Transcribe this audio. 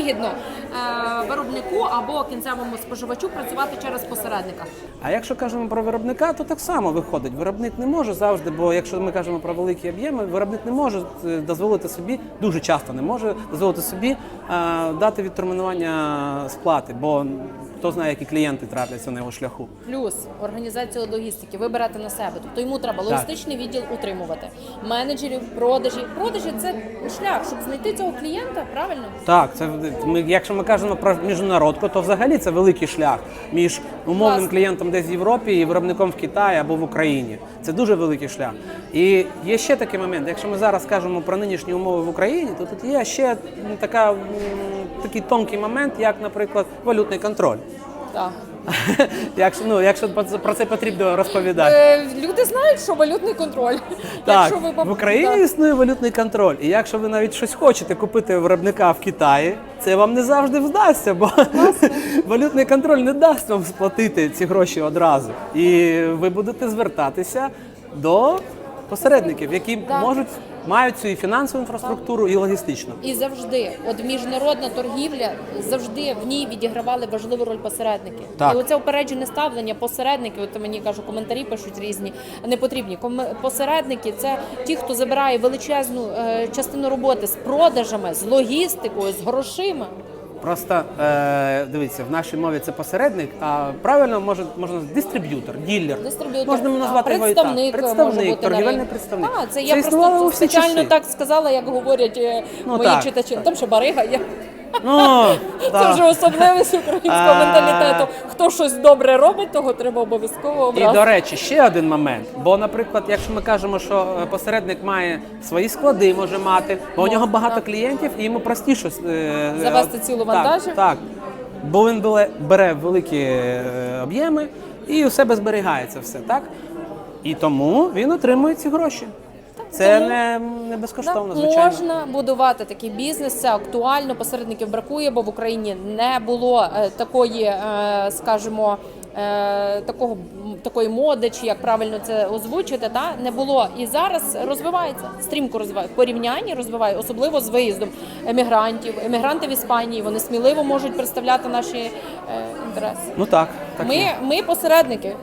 вигідно е, виробнику або кінцевому споживачу працювати через посередника. А якщо кажемо про виробника, то так само виходить. Виробник не може завжди, бо якщо ми кажемо про великі об'єми, виробник не може е, дозволити собі, дуже часто не може дозволити собі е, дати відтермінування сплати, бо хто знає, які клієнти трапляться на його шляху. Плюс організація логістики ви берете на себе. Тобто йому треба логістичний відділ утримувати, менеджерів, продажі. Продажі це шлях, щоб знайти цього клієнта. Правильно? Так, це ми, якщо ми кажемо про міжнародку, то взагалі це великий шлях між умовним Власне. клієнтом десь в Європі і виробником в Китаї або в Україні. Це дуже великий шлях. І є ще такий момент. Якщо ми зараз кажемо про нинішні умови в Україні, то тут є ще така, такий тонкий момент, як, наприклад, валютний контроль. Так. Якщо ну, якщо про це потрібно розповідати. Е, люди знають, що валютний контроль. Так, Якщо ви в Україні існує валютний контроль. І якщо ви навіть щось хочете купити виробника в Китаї, це вам не завжди вдасться, бо валютний контроль не дасть вам сплатити ці гроші одразу. І ви будете звертатися до посередників, які можуть мають цю і фінансову інфраструктуру, і логістичну. І завжди, от міжнародна торгівля завжди в ній відігравали важливу роль посередники. Так. І оце упереджене ставлення посередники. От мені кажуть, коментарі пишуть різні не потрібні. Посередники це ті, хто забирає величезну е, частину роботи з продажами, з логістикою, з грошима. Просто е, дивіться, в нашій мові це посередник, а правильно може можна дистриб'ютор, ділер. Дистриб'ютор, Можна назвати його і так. представник, може бути торгівельний представник. А, це я існувало у просто всі спеціально часи. так сказала, як говорять е, Ну, мої так, читачі. Там ще барига є. Ну, Це так. вже особливість українського А. менталітету. Хто щось добре робить, того треба обов'язково І обрати. до речі, ще один момент. Бо, наприклад, якщо ми кажемо, що е, посередник має свої склади, може мати, бо у нього багато клієнтів, і йому простіше е, Завести е, цілу так. Так, бо він бере, бере великі е, об'єми і у себе зберігається все, так? І тому він отримує ці гроші. Це тому- не, не безкоштовно, Да, звичайно. Можна будувати такий бізнес, це актуально. Посередників бракує, бо в Україні не було е, такої, е, скажімо, е, такого такої моди, чи як правильно це озвучити, та не було. І зараз розвивається, стрімко розвивається. В порівнянні розвиває, особливо з виїздом емігрантів. Емігранти в Іспанії вони сміливо можуть представляти наші інтереси. Ну так. так. Ми, ми посередники.